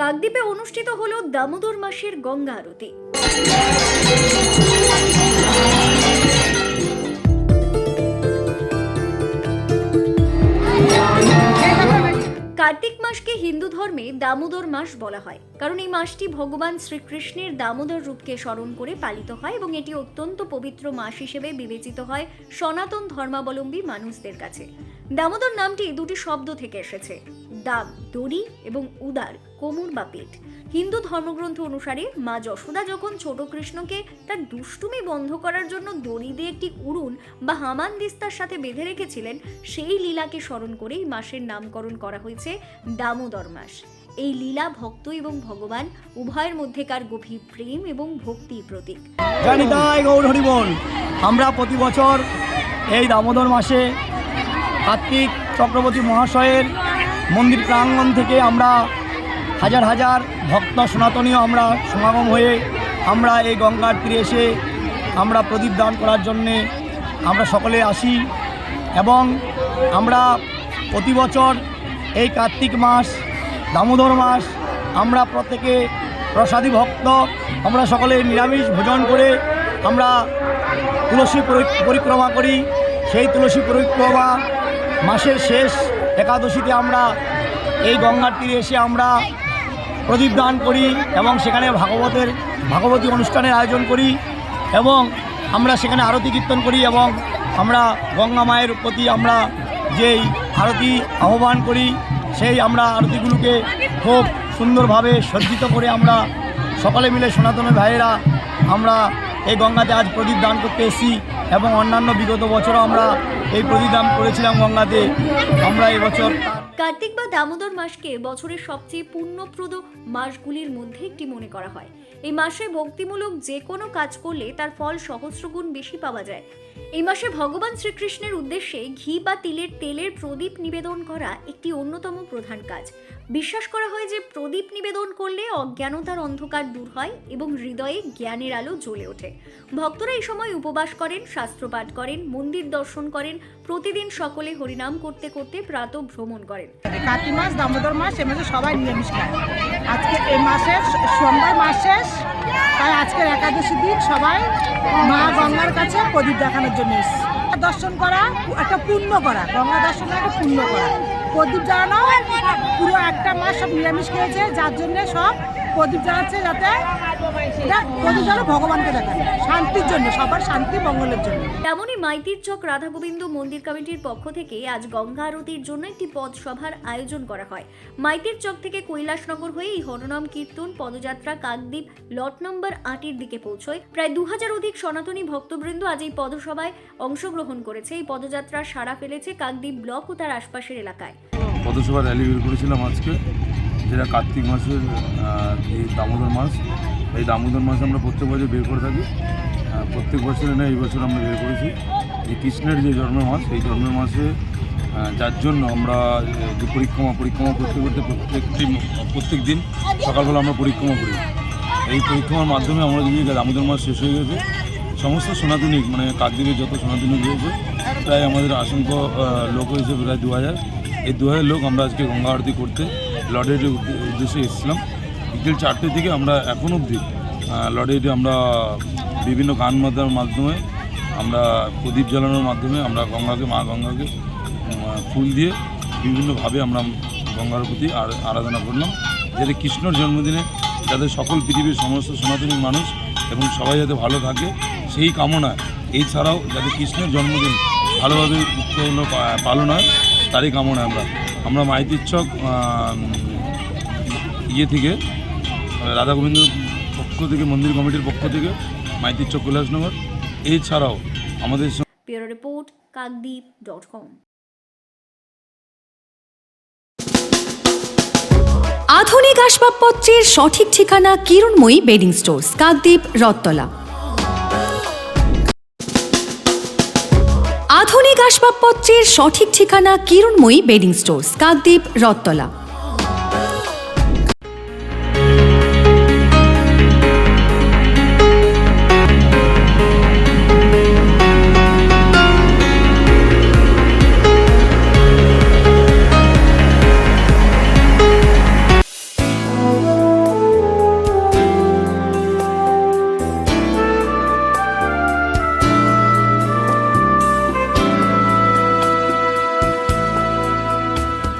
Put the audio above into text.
কাকদ্বীপে অনুষ্ঠিত হল দামোদর মাসের গঙ্গা আরতি। কার্তিক মাসকে হিন্দু ধর্মে দামোদর মাস বলা হয়। কারণ এই মাসটি ভগবান শ্রীকৃষ্ণের দামোদর রূপকে স্মরণ করে পালিত হয় এবং এটি অত্যন্ত পবিত্র মাস হিসেবে বিবেচিত হয় সনাতন ধর্মাবলম্বী মানুষদের কাছে। দামোদর নামটি দুটি শব্দ থেকে এসেছে। দাম দড়ি এবং উদার, কোমর বা পেট। হিন্দু ধর্মগ্রন্থ অনুসারে মা যশোদা যখন ছোট কৃষ্ণকে তার দুষ্টুমি বন্ধ করার জন্য দড়ি দিয়ে একটি উড়ুন বা হামান দিস্তার সাথে বেঁধে রেখেছিলেন, সেই লীলাকে স্মরণ করেই মাসের নামকরণ করা হয়েছে দামোদর মাস। এই লীলা ভক্ত এবং ভগবান উভয়ের মধ্যেকার গভীর প্রেম এবং ভক্তির প্রতীক। আমরা প্রতি বছর এই দামোদর মাসে কার্তিক চক্রবর্তী মহাশয়ের মন্দির প্রাঙ্গণ থেকে আমরা হাজার হাজার ভক্ত সনাতনীয় আমরা সমাগম হয়ে আমরা এই গঙ্গার তীরে এসে আমরা প্রদীপ দান করার জন্যে আমরা সকলে আসি এবং আমরা প্রতি বছর এই কার্তিক মাস, দামোদর মাস আমরা প্রত্যেকে প্রসাদী ভক্ত, আমরা সকলে নিরামিষ ভোজন করে আমরা তুলসী পরি- পরিক্রমা করি। সেই তুলসী পরিক্রমা মাসের শেষ একাদশীতে আমরা এই গঙ্গার তীরে এসে আমরা প্রদীপ দান করি এবং সেখানে ভাগবতের, ভাগবতী অনুষ্ঠানের আয়োজন করি এবং আমরা সেখানে আরতি কীর্তন করি এবং আমরা গঙ্গা মায়ের প্রতি আমরা যেই আরতি আহ্বান করি, সেই আমরা আরতিগুলোকে খুব সুন্দরভাবে সজ্জিত করে আমরা সকলে মিলে সনাতন ভাইয়েরা আমরা এই গঙ্গাতে আজ প্রদীপ দান করতে এসেছি। এবং অন্যান্য বিগত বছর আমরা এই প্রতিদান করেছিলাম গঙ্গাতে। আমরা এবছর কার্তিক বা দামোদর মাসকে বছরের সবচেয়ে পুণ্যপ্রদ মাসগুলির মধ্যে একটি মনে করা হয়। এই মাসে ভক্তিমূলক যে কোনো কাজ করলে তার ফল সহস্রগুণ বেশি পাওয়া যায়। এই মাসে ভগবান শ্রীকৃষ্ণের উদ্দেশ্যে ঘি বা তিলের তেলের প্রদীপ নিবেদন করা একটি অন্যতম প্রধান কাজ। বিশ্বাস করা হয় যে প্রদীপ নিবেদন করলে অজ্ঞানতার অন্ধকার দূর হয় এবং হৃদয়ে জ্ঞানের আলো জ্বলে ওঠে। ভক্তরা এই সময় উপবাস করেন, শাস্ত্রপাঠ করেন, মন্দির দর্শন করেন, প্রতিদিন সকলে হরিনাম করতে করতে প্রাত ভ্রমণ করেন। কার্তিক মাস, দামোদর মাস, এ মাসে সবাই নিরামিষ খায়। আজকে এই মাসের সোমবার মাস শেষ, তাই আজকের একাদশী দিন সবাই মা গঙ্গার কাছে প্রদীপ দেখানোর জন্য এসেছি। দর্শন করা, একটা পুণ্য করা, গঙ্গা দর্শন একটা পুণ্য করা। প্রদীপ জ্বালানো, পুরো একটা মাস সব নিরামিষ খেয়েছে, যার জন্য সব প্রদীপ জ্বালাচ্ছে যাতে প্রদীপ জ্বালা ভগবানকে দেখাবে শান্তির জন্য সবার শান্তি মঙ্গলের জন্য। তেমনই মাইতির চক রাধা গোবিন্দ মন্দির কমিটির পক্ষ থেকে আজ গঙ্গা আরতির জন্য একটি পদসভার আয়োজন করা হয়। মাইতির চক থেকে কৈলাসনগর হয়ে এই হরনাম কীর্তন পদযাত্রা কাকদ্বীপ লট নম্বর আটের দিকে পৌঁছয়। প্রায় দু হাজার অধিক সনাতনী ভক্তবৃন্দ আজ এই পদসভায় অংশগ্রহণ করেছে। এই পদযাত্রা সাড়া ফেলেছে কাকদ্বীপ ব্লক ও তার আশপাশের এলাকায়। পদসভা র্যালি বের করেছিলাম আজকে। যেটা কার্তিক মাসের এই দামোদর মাস এই দামোদর মাসে আমরা প্রত্যেক বছর বের করে থাকি। প্রত্যেক বছরে না এই বছর আমরা বের করেছি। এই কৃষ্ণের যে জন্মের মাস এই জন্মের মাসে যার জন্য আমরা যে পরিক্রমা পরিক্রমা করতে করতে প্রত্যেকটি প্রত্যেক দিন সকালবেলা আমরা পরিক্রমা করি। এই পরিক্রমার মাধ্যমে আমরা যদি দামোদর মাস শেষ হয়ে গেছে। সমস্ত সনাতনী মানে কাকদ্বীপের যত সনাতনী রয়েছে প্রায় আমাদের আহ, লোক হয়েছে প্রায় দু হাজার এই দু হাজার লোক আমরা আজকে গঙ্গা আরতি করতে লডের উদ্দেশ্যে এসেছিলাম। বিকেল চারটে থেকে আমরা এখন অবধি লডেতে আমরা বিভিন্ন গান মাধ্যমের মাধ্যমে, আমরা প্রদীপ জ্বালানোর মাধ্যমে, আমরা গঙ্গাকে, মা গঙ্গাকে ফুল দিয়ে বিভিন্নভাবে আমরা গঙ্গার প্রতি আর- আরাধনা করলাম। যাতে কৃষ্ণর জন্মদিনে যাতে সকল পৃথিবীর সমস্ত সনাতনী মানুষ এবং সবাই যাতে ভালো থাকে, সেই কামনায় এছাড়াও যাতে কৃষ্ণের জন্মদিন ভালোভাবে উৎপন্ন পালন হয়, তারই কামনায় আমরা। আমরা মাইতির চক ইয়ে থেকে রাধা গোবিন্দ পক্ষ থেকে মন্দির কমিটির পক্ষ থেকে মাইতির চক কৈলাসনগর। এছাড়াও আমাদের bureau report Kakdwip dot com. আধুনিক আসবাবপত্রের সঠিক ঠিকানা কিরণময়ী বেডিং স্টোর্স কাকদ্বীপ রত্তলা আধুনিক আসবাবপত্রের সঠিক ঠিকানা কিরণময়ী বেডিং স্টোর্স কাকদ্বীপ রত্তলা